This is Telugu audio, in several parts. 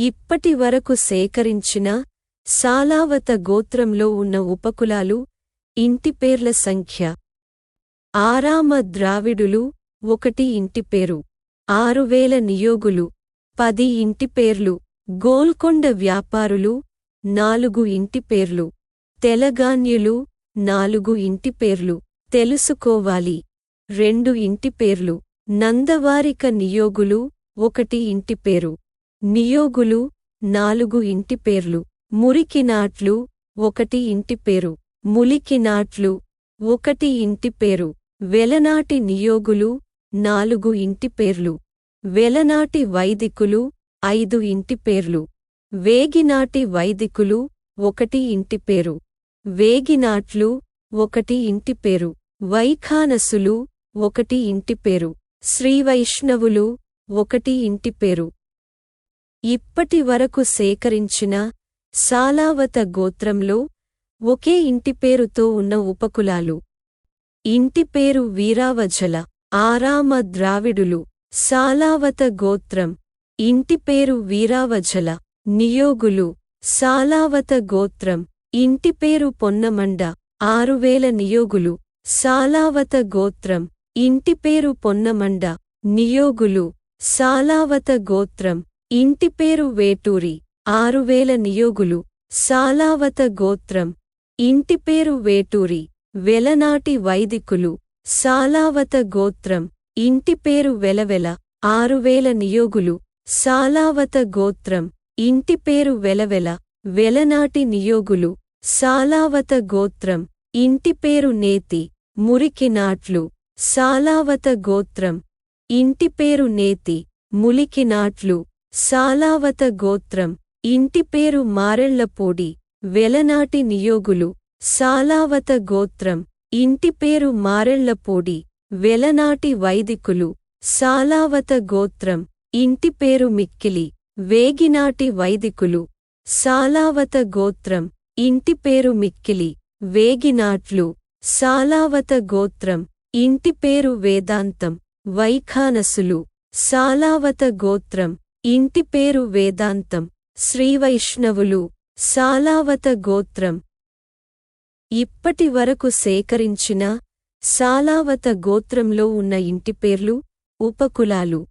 ఇప్పటి వరకు సేకరించిన సాలావత గోత్రంలో ఉన్న ఉపకులాలు ఇంటిపేర్ల సంఖ్య. ఆరామ ద్రావిడులు ఒకటి ఇంటిపేరు ఆరువేల నియోగులు. పది ఇంటిపేర్లు గోల్కొండ వ్యాపారులు నాలుగు ఇంటిపేర్లు తెలగాన్యులు నాలుగు ఇంటిపేర్లు తెలుసుకోవాలి. రెండు ఇంటిపేర్లు నందవారిక నియోగులు ఒకటి ఇంటిపేరు నియోగులు నాలుగు ఇంటి పేర్లు. మురికినాట్లు ఒకటి ఇంటి పేరు. ములికినాట్లు ఒకటి ఇంటి పేరు. వెలనాటి నియోగులు నాలుగు ఇంటి పేర్లు. వెలనాటి వైదికులు ఐదు ఇంటి పేర్లు. వేగినాటి వైదికులు ఒకటి ఇంటి పేరు. వేగినాట్లు ఒకటి ఇంటి పేరు. వైఖానసులు ఒకటి ఇంటి పేరు. శ్రీవైష్ణవులు ఒకటి ఇంటి పేరు. ఇప్పటి వరకు సేకరించిన సాలావత గోత్రంలో ఒకే ఇంటిపేరుతో ఉన్న ఉపకులాలు. ఇంటిపేరు వీరావజల ఆరామ ద్రావిడులు. సాలావత గోత్రం. ఇంటిపేరు వీరావజల నియోగులు. సాలావత గోత్రం. ఇంటిపేరు పొన్నమండ ఆరువేల నియోగులు. సాలావత గోత్రం. ఇంటిపేరు పొన్నమండ నియోగులు. సాలావత గోత్రం. ఇంటిపేరు వేటూరి ఆరువేల నియోగులు సాలావత గోత్రం. ఇంటిపేరు వేటూరి వెలనాటి వైదికులు సాలావత గోత్రం. ఇంటిపేరు వెలవెల ఆరువేల నియోగులు సాలావత గోత్రం. ఇంటిపేరు వెలవెల వెలనాటి నియోగులు సాలావత గోత్రం. ఇంటిపేరు నేతి మురికినాట్లు సాలావత గోత్రం. ఇంటిపేరు నేతి ములికినాట్లు. సాలావత గోత్రం ఇంటిపేరు మారెళ్ళపూడి వెలనాటి నియోగులు. సాలావత గోత్రం ఇంటిపేరు మారెళ్ళపూడి వెలనాటి వైదికులు. సాలావత గోత్రం ఇంటిపేరు మిక్కిలి వేగినాటి వైదికులు. సాలావత గోత్రం ఇంటిపేరు మిక్కిలి వేగినాట్లు. సాలావత గోత్రం ఇంటిపేరు వేదాంతం వైఖానసులు. సాలావత గోత్రం ఇంటి పేరు వేదాంతం. శ్రీవైష్ణవులు సాలావత గోత్రం. ఇప్పటి వరకు సేకరించిన సాలావత గోత్రంలో ఉన్న ఇంటి పేర్లు ఉపకులాలు.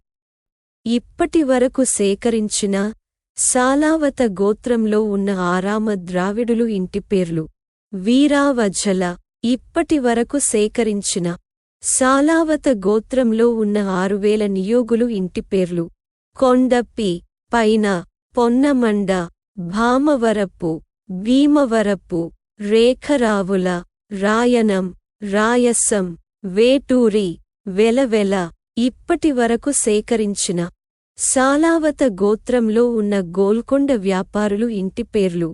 ఇప్పటి వరకు సేకరించిన సాలావత గోత్రంలో ఉన్న ఆరామ ద్రావిడులు ఇంటి పేర్లు. వీరావజల. ఇప్పటి వరకు సేకరించిన సాలావత గోత్రంలో ఉన్న ఆరువేల నియోగులు ఇంటి పేర్లు. కొండప్పి పైన పొన్నమండ భామవరపు భీమవరపు రేఖరావుల రాయనం రాయసం వేటూరి వెలవెల ఇప్పటి వరకు సేకరించిన. సాలావత గోత్రంలో ఉన్న గోల్కొండ వ్యాపారులు ఇంటి పేర్లు.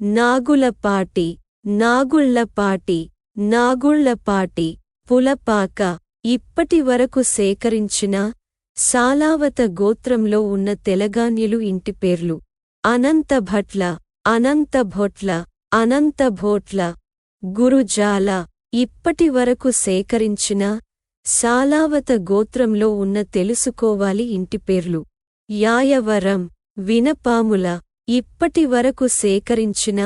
నాగులపాటి నాగుళ్ళపాటి నాగుళ్ళపాటి పులపాక ఇప్పటి వరకు సేకరించిన సాలావత గోత్రంలో ఉన్న తెలగాన్యులు ఇంటి పేర్లు. అనంత భట్ల అనంతభట్ల అనంతభొట్ల అనంతభోట్ల గురుజాల ఇప్పటి వరకు సేకరించిన సాలావత గోత్రంలో ఉన్న తెలుసుకోవాలి ఇంటి పేర్లు. యాయవరం వినపాముల ఇప్పటి వరకు సేకరించిన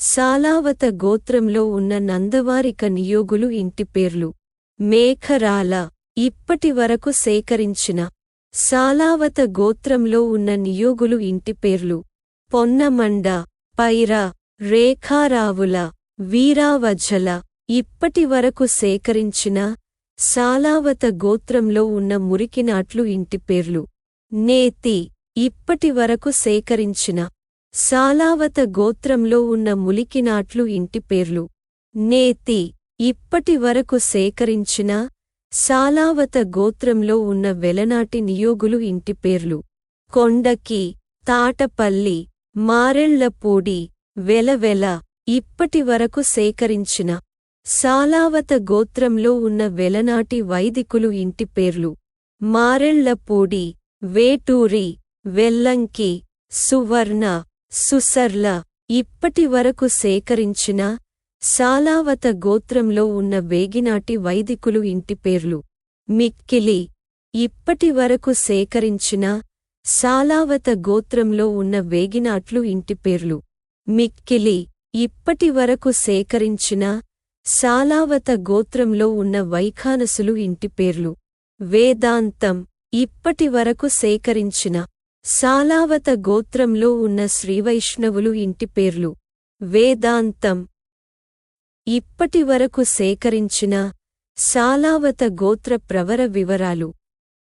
సాలావత గోత్రంలో ఉన్న నందవారిక నియోగులు ఇంటిపేర్లు మేఘరాల ఇప్పటి వరకు సేకరించిన సాలావత గోత్రంలో ఉన్న నియోగులు ఇంటి పేర్లు. పొన్నమండ పైర రేఖారావుల వీరావజ్జల ఇప్పటి వరకు సేకరించిన సాలావత గోత్రంలో ఉన్న మురికినాట్లు ఇంటి పేర్లు. నేతి ఇప్పటి వరకు సేకరించిన సాలావత గోత్రంలో ఉన్న ములికినాట్లు ఇంటిపేర్లు నేతి ఇప్పటి వరకు సేకరించిన సాలావత గోత్రంలో ఉన్న వెలనాటి నియోగులు ఇంటి పేర్లు. కొండకి తాటపల్లి మారెళ్ళపూడి వెలవెల ఇప్పటి వరకు సేకరించిన సాలావత గోత్రంలో ఉన్న వెలనాటి వైదికులు ఇంటి పేర్లు. మారెళ్ళపూడి వేటూరి వెల్లంకి సువర్ణ సుసర్ల ఇప్పటి వరకు సేకరించిన సాలావత గోత్రంలో ఉన్న వేగినాటి వైదికులు ఇంటి పేర్లు. మిక్కిలి. ఇప్పటి వరకు సేకరించిన సాలావత గోత్రంలో ఉన్న వేగినాట్లు ఇంటి పేర్లు. మిక్కిలి. ఇప్పటి వరకు సేకరించిన సాలావత గోత్రంలో ఉన్న వైఖానసులు ఇంటి పేర్లు. వేదాంతం. ఇప్పటి వరకు సేకరించిన సాలావత గోత్రంలో ఉన్న శ్రీవైష్ణవులు ఇంటి పేర్లు. వేదాంతం. ఇప్పటి వరకు సేకరించిన సాలావత గోత్ర ప్రవర వివరాలు.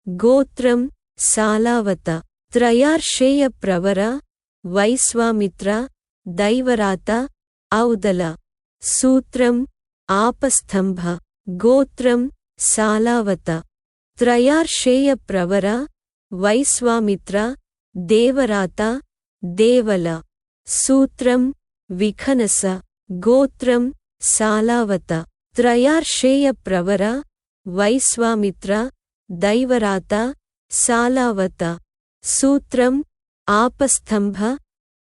గోత్రం సాలావత త్రయార్షేయ ప్రవర వైశ్వామిత్ర దైవరాత ఔదల. సూత్రం ఆపస్తంభ గోత్రం సాలావత త్రయార్షేయ ప్రవర వైశ్వామిత్ర దేవరాత దేవల. సూత్రం విఖనస గోత్రం సాలావత త్రయార్షేయ ప్రవర వైశ్వామిత్ర దైవరాత సాలావత సూత్రం ఆపస్తంభ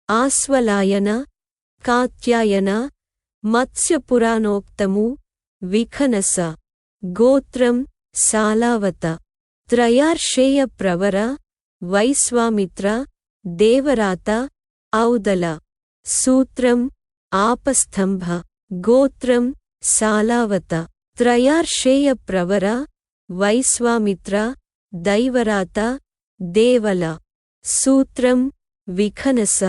ఆస్వలాయన కాత్యాయన మత్స్యపురాణోక్తము విఖనస గోత్రం సాలావత త్రయార్షేయ ప్రవర వైశ్వామిత్ర దేవరాత ఔదల సూత్రం ఆపస్తంభ గోత్రం సాలావత త్రయార్షేయ ప్రవర వైశ్వామిత్ర దైవరాత దేవల సూత్రం విఖనస.